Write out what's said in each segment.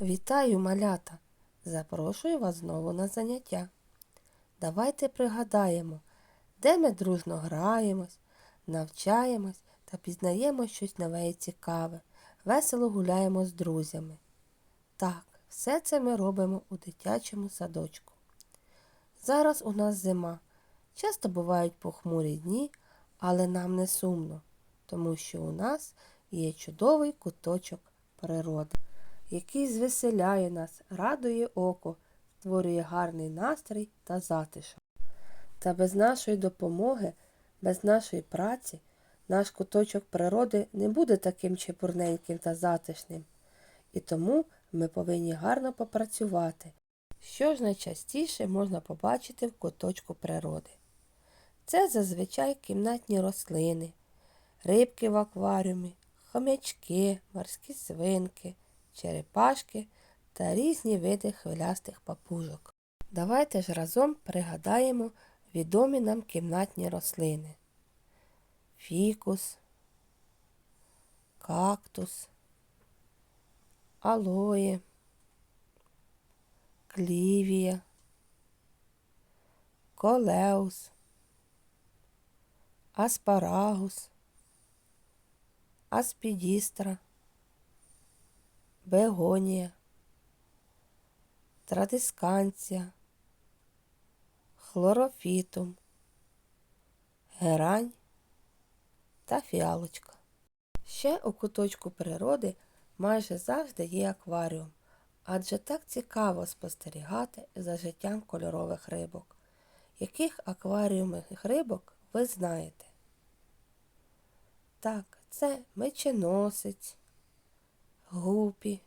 Вітаю, малята! Запрошую вас знову на заняття. Давайте пригадаємо, де ми дружно граємось, навчаємось та пізнаємо щось нове і цікаве, весело гуляємо з друзями. Так, все це ми робимо у дитячому садочку. Зараз у нас зима. Часто бувають похмурі дні, але нам не сумно, тому що у нас є чудовий куточок природи який звеселяє нас, радує око, створює гарний настрій та затишок. Та без нашої допомоги, без нашої праці, наш куточок природи не буде таким чепурненьким та затишним. І тому ми повинні гарно попрацювати. Що ж найчастіше можна побачити в куточку природи? Це зазвичай кімнатні рослини, рибки в акваріумі, хомячки, морські свинки черепашки та різні види хвилястих папужок. Давайте ж разом пригадаємо відомі нам кімнатні рослини. Фікус, кактус, алоє, клівія, колеус, аспарагус, аспідістра бегонія, традисканція, хлорофітум, герань та фіалочка. Ще у куточку природи майже завжди є акваріум, адже так цікаво спостерігати за життям кольорових рибок. Яких акваріумних рибок ви знаєте? Так, це меченосець, гупі,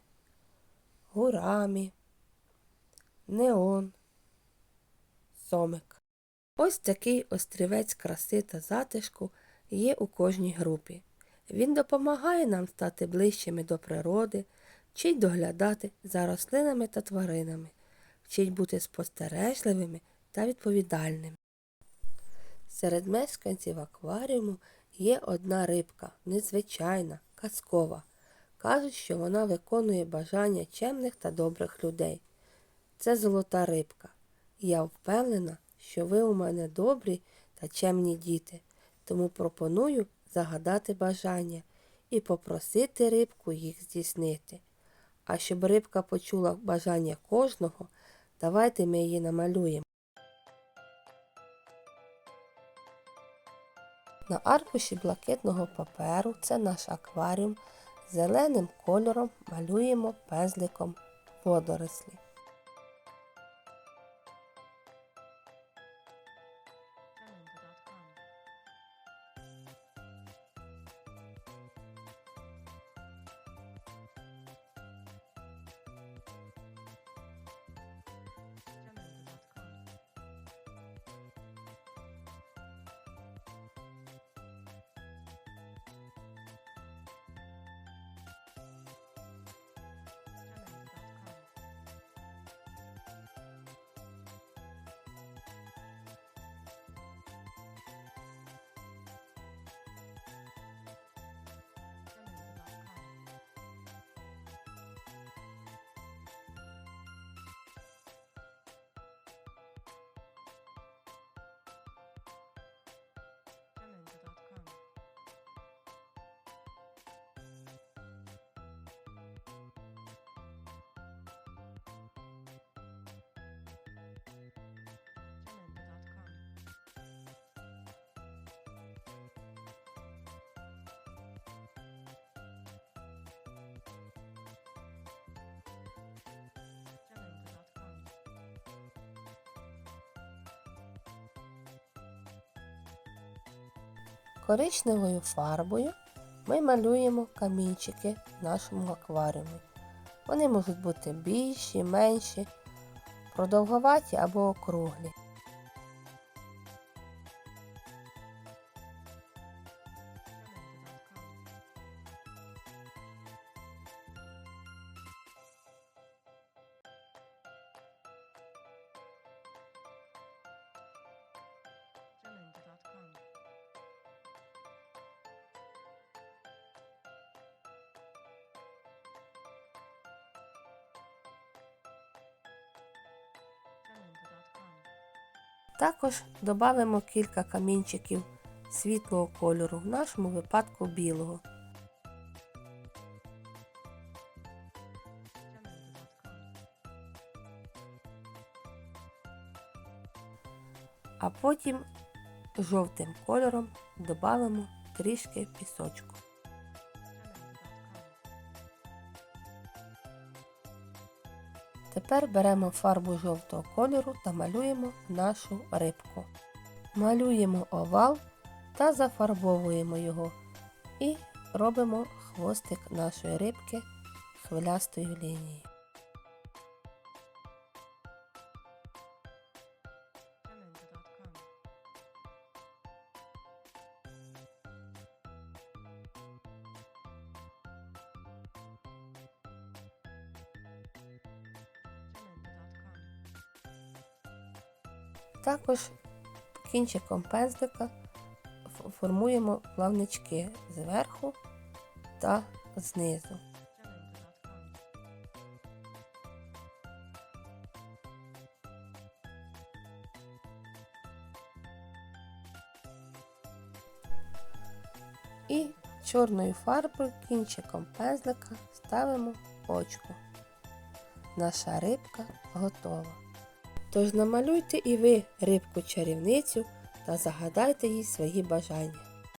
гурамі, неон, сомик. Ось такий острівець краси та затишку є у кожній групі. Він допомагає нам стати ближчими до природи, вчить доглядати за рослинами та тваринами, вчить бути спостережливими та відповідальними. Серед мешканців акваріуму є одна рибка, незвичайна, казкова. Кажуть, що вона виконує бажання чемних та добрих людей. Це золота рибка. я впевнена, що ви у мене добрі та чемні діти, тому пропоную загадати бажання і попросити рибку їх здійснити. А щоб рибка почула бажання кожного, давайте ми її намалюємо. На аркуші блакитного паперу це наш акваріум. Зеленим кольором малюємо пензликом водорослі. Коричневою фарбою ми малюємо камінчики в нашому акваріумі. Вони можуть бути більші, менші, продовговаті або округлі. Також додамо кілька камінчиків світлого кольору, в нашому випадку білого. А потім жовтим кольором додамо трішки пісочку. Тепер беремо фарбу жовтого кольору та малюємо нашу рибку. Малюємо овал та зафарбовуємо його і робимо хвостик нашої рибки хвилястою лінією. Також кінчиком пензлика формуємо плавнички зверху та знизу. І чорною фарбою кінчиком пензлика ставимо очко. Наша рибка готова. Тож намалюйте і ви рибку чарівницю та загадайте їй свої бажання.